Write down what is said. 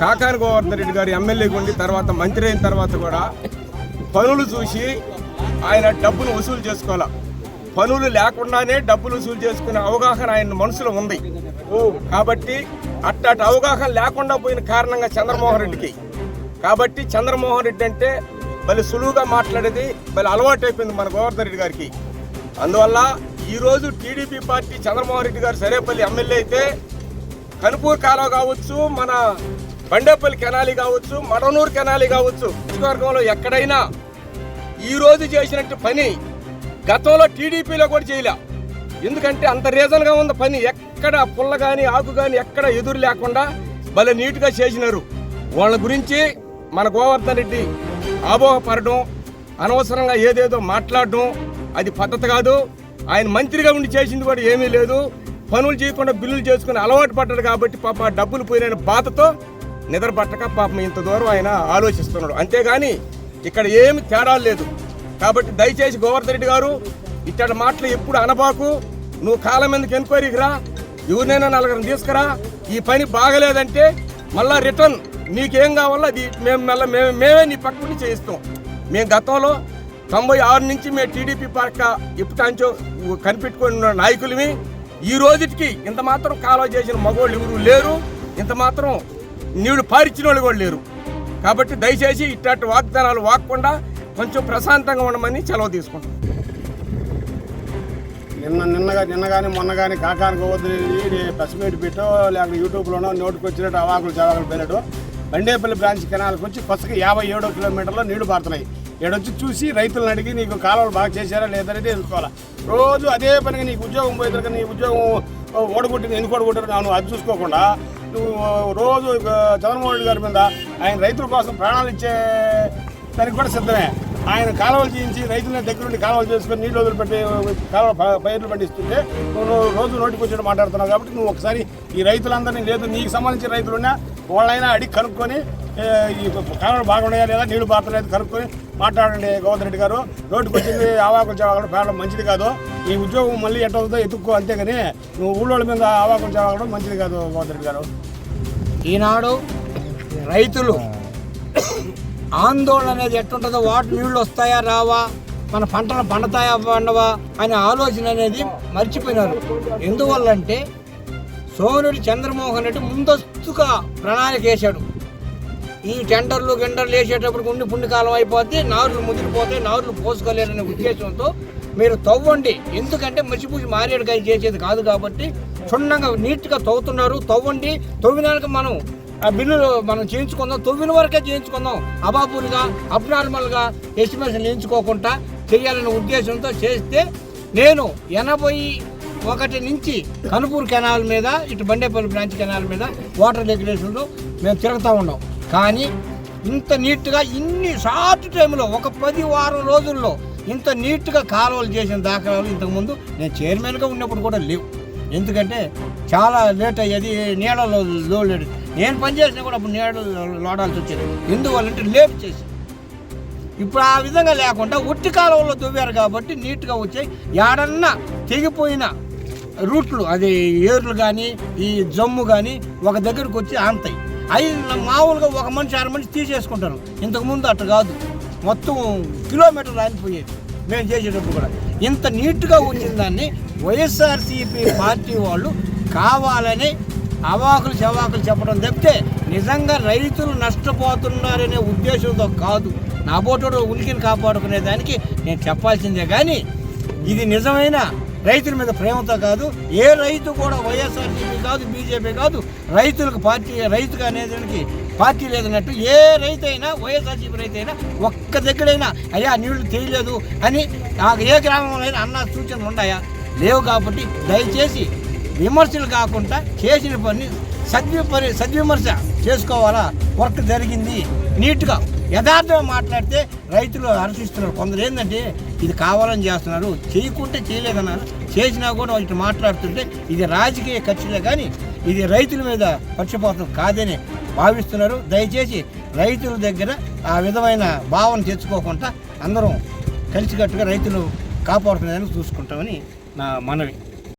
కాకాని గోవర్ధన్ రెడ్డి గారు ఎమ్మెల్యేగా ఉండి తర్వాత మంత్రి అయిన తర్వాత కూడా పనులు చూసి ఆయన డబ్బును వసూలు చేసుకోవాలి? పనులు లేకుండానే డబ్బులు వసూలు చేసుకునే అవగాహన ఆయన మనసులో ఉంది. కాబట్టి అట్టటి అవగాహన లేకుండా పోయిన కారణంగా చంద్రమోహన్ రెడ్డికి. కాబట్టి చంద్రమోహన్ రెడ్డి అంటే భలే సులువుగా మాట్లాడేది మళ్ళీ అలవాటు అయిపోయింది మన గోవర్ధన్ రెడ్డి గారికి. అందువల్ల ఈరోజు టీడీపీ పార్టీ చంద్రమోహన్ రెడ్డి గారు సరేపల్లి ఎమ్మెల్యే అయితే కనుపూర్ కాలువ కావచ్చు మన బండేపల్లి కెనాలి కావచ్చు మడనూరు కెనాలి కావచ్చు నియోజకవర్గంలో ఎక్కడైనా ఈరోజు చేసినట్టు పని గతంలో టీడీపీలో కూడా చేయలే. ఎందుకంటే అంత రీజన్గా ఉంది పని ఎక్కడ పుల్ల కానీ ఆకు కానీ ఎక్కడ ఎదురు లేకుండా భలే నీట్గా చేసినారు. వాళ్ళ గురించి మన గోవర్ధన్ రెడ్డి ఆబోహపడడం అనవసరంగా ఏదేదో మాట్లాడడం అది పద్ధతి కాదు. ఆయన మంత్రిగా ఉండి చేసింది కూడా ఏమీ లేదు. పనులు చేయకుండా బిల్లులు చేసుకుని అలవాటు పడ్డాడు కాబట్టి పాప డబ్బులు పోయిన బాధతో నిద్ర పట్టక పాపం ఇంత దూరం ఆయన ఆలోచిస్తున్నాడు. అంతేగాని ఇక్కడ ఏమి తేడా లేదు. కాబట్టి దయచేసి గోవర్ధన్ రెడ్డి గారు ఇట్ట మాటలు ఎప్పుడు అనబాకు. నువ్వు కాలం ఎందుకు ఎంక్వైరీకి రా. ఎవరినైనా నలుగురిని తీసుకురా. ఈ పని బాగలేదంటే మళ్ళా రిటర్న్ నీకేం కావాలో అది మేము మళ్ళీ మేము మేమే నీ పక్కన చేయిస్తాం. మేము గతంలో తొంభై ఆరు నుంచి మేము టీడీపీ పార్క ఇప్పటాంచో కనిపెట్టుకుని ఉన్న ఈ రోజుకి ఇంత మాత్రం కాలువ చేసిన మగవాళ్ళు ఎవరు లేరు. ఇంత మాత్రం నీడు పారిచ్చిన వాళ్ళు కూడా లేరు. కాబట్టి దయచేసి ఇట్లాంటి వాగ్దానాలు వాక్కుండా కొంచెం ప్రశాంతంగా ఉండమని సెలవు తీసుకుంటాం నిన్న నిన్నగా నిన్న కానీ మొన్న కానీ కాకానికి వద్దు ప్రెస్ మీట్ పెట్టో లేకపోతే యూట్యూబ్లోనో నోటుకు వచ్చినట్టు అవాకులు చవాకులు పేరడు బండేపల్లి బ్రాంచ్ కెనాల్కి వచ్చి కొత్తగా యాభై ఏడో కిలోమీటర్లో నీళ్ళు పారుతున్నాయి. ఏడొచ్చి చూసి రైతులను అడిగి నీకు కాలువలు బాగా చేశారా లేదనేది తెలుసుకోవాలా? రోజు అదే పనిగా నీకు ఉద్యోగం పోయేదాకా నీ ఉద్యోగం ఓడగొట్టింది ఎందుకు ఓడగొట్టారు నువ్వు అది చూసుకోకుండా నువ్వు రోజు జగన్మోహన్ చంద్రమోహన్ రెడ్డి గారి మీద ఆయన రైతుల కోసం ప్రాణాలు ఇచ్చే దానికి కూడా సిద్ధమే. ఆయన కాలువలు చేయించి రైతుల దగ్గర నుండి కాలువలు చేసుకొని నీళ్ళు వదిలిపెట్టి కాలువ పైర్లు పండిస్తుంటే నువ్వు రోజు నోటికి వచ్చి మాట్లాడుతున్నావు కాబట్టి నువ్వు ఒకసారి ఈ రైతులందరినీ లేదు నీకు సంబంధించిన రైతులున్నా వాళ్ళైనా అడిగి కనుక్కొని ఈ కాలువలు బాగున్నాయా లేదా నీళ్ళు బాగుతున్నాయి కనుక్కొని మాట్లాడండి గోవర్ధన్ రెడ్డి గారు. రోడ్డుకు వచ్చింది ఆవాకులు చేవాకడం పేడడం మంచిది కాదు. ఈ ఉద్యోగం మళ్ళీ ఎట్ట అవుతుందో ఎత్తుక్కో అంతేగాని నువ్వు ఊళ్ళోళ్ళ మీద ఆవాకులు చేవాకడం మంచిది కాదు గోవర్ధన్ రెడ్డి గారు. ఈనాడు రైతులు ఆందోళన అనేది ఎట్టుంటుందో వాటి నీళ్ళు వస్తాయా రావా? మన పంటలు పండుతాయా పండవా అనే ఆలోచన అనేది మర్చిపోయినారు. ఎందువల్లంటే సోనుడు చంద్రమోహన్ రెడ్డి ముందస్తుగా ప్రణాళిక వేశాడు. ఈ టెండర్లు గెండర్లు వేసేటప్పుడు ఉండి పుణ్యకాలం అయిపోతే నారులు ముదిరిపోతాయి నారులు పోసుకోలేరనే ఉద్దేశంతో మీరు తవ్వండి. ఎందుకంటే మసిపూసి మారేడుకాయ చేసేది కాదు కాబట్టి క్షుణ్ణంగా నీట్గా తవ్వుతున్నారు. తవ్వండి. తవ్వినాక మనం ఆ బిల్లులు మనం చేయించుకుందాం. తొవ్విన వరకే చేయించుకుందాం. అబాబులుగా అబ్నార్మల్గా ఎస్టిమేషన్ చేయించుకోకుండా చేయాలనే ఉద్దేశంతో చేస్తే నేను ఎనభై ఒకటి నుంచి కనుపూర్ కెనాల్ మీద ఇటు బండేపల్లి బ్రాంచ్ కెనాల్ మీద వాటర్ రెగ్యులేషన్లు మేము తిరుగుతూ ఉన్నాం. కానీ ఇంత నీట్గా ఇన్ని షార్ట్ టైంలో ఒక పది వారం రోజుల్లో ఇంత నీట్గా కాలువలు చేసిన దాఖలాలు ఇంతకుముందు నేను చైర్మన్గా ఉన్నప్పుడు కూడా లేవు. ఎందుకంటే చాలా లేట్ అయ్యేది నీళ్ళలో లోడెడ్. నేను పనిచేసినా కూడా అప్పుడు నీళ్ళలో లోడాల్సి వచ్చేది. ఎందువల్లంటే లేట్ చేసి. ఇప్పుడు ఆ విధంగా లేకుండా ఉట్టి కాలువలో దువ్వారు కాబట్టి నీట్గా వచ్చాయి ఏడన్నా తెగిపోయిన రూట్లు అది ఏర్లు కానీ ఈ జమ్ము కానీ ఒక దగ్గరకు వచ్చి ఆంతాయి. అవి మామూలుగా ఒక మనిషి ఆరు మనిషి తీసేసుకుంటారు. ఇంతకుముందు అట్లా కాదు. మొత్తం కిలోమీటర్లు ఆగిపోయేది మేము చేసేటప్పుడు కూడా. ఇంత నీట్గా ఉంచిన దాన్ని వైఎస్ఆర్సీపీ పార్టీ వాళ్ళు కావాలని అవాకులు చవాకులు చెప్పడం తప్పితే నిజంగా రైతులు నష్టపోతున్నారనే ఉద్దేశంతో కాదు. నా బోటోడు ఉనికిని కాపాడుకునే దానికి నేను చెప్పాల్సిందే. కానీ ఇది నిజమైన రైతుల మీద ప్రేమతో కాదు ఏ రైతు కూడా వైఎస్ఆర్సీపీ కాదు బీజేపీ కాదు రైతులకు పార్టీ రైతుగా అనేదానికి పార్టీ లేదన్నట్టు ఏ రైతు అయినా వైఎస్ఆర్సీపీ రైతు అయినా ఒక్క దగ్గరైనా అయ్యా నీళ్ళు తెలియలేదు అని నాకు ఏ గ్రామంలో అయినా అన్న సూచనలు ఉన్నాయా? లేవు కాబట్టి దయచేసి విమర్శలు కాకుండా చేసిన పని సద్వి సద్విమర్శ చేసుకోవాలా? వర్క్ జరిగింది నీట్గా యథార్థంగా మాట్లాడితే రైతులు హర్షిస్తున్నారు. కొందరు ఏంటంటే ఇది కావాలని చేస్తున్నారు. చేయకుంటే చేయలేదన్నారు. చేసినా కూడా వాళ్ళు మాట్లాడుతుంటే ఇది రాజకీయ ఖర్చులే కానీ ఇది రైతుల మీద పక్షపాతం కాదని భావిస్తున్నారు. దయచేసి రైతుల దగ్గర ఆ విధమైన భావన తెచ్చుకోకుండా అందరం కలిసికట్టుగా రైతులు కాపాడుకునేదానికి చూసుకుంటామని నా మనవి.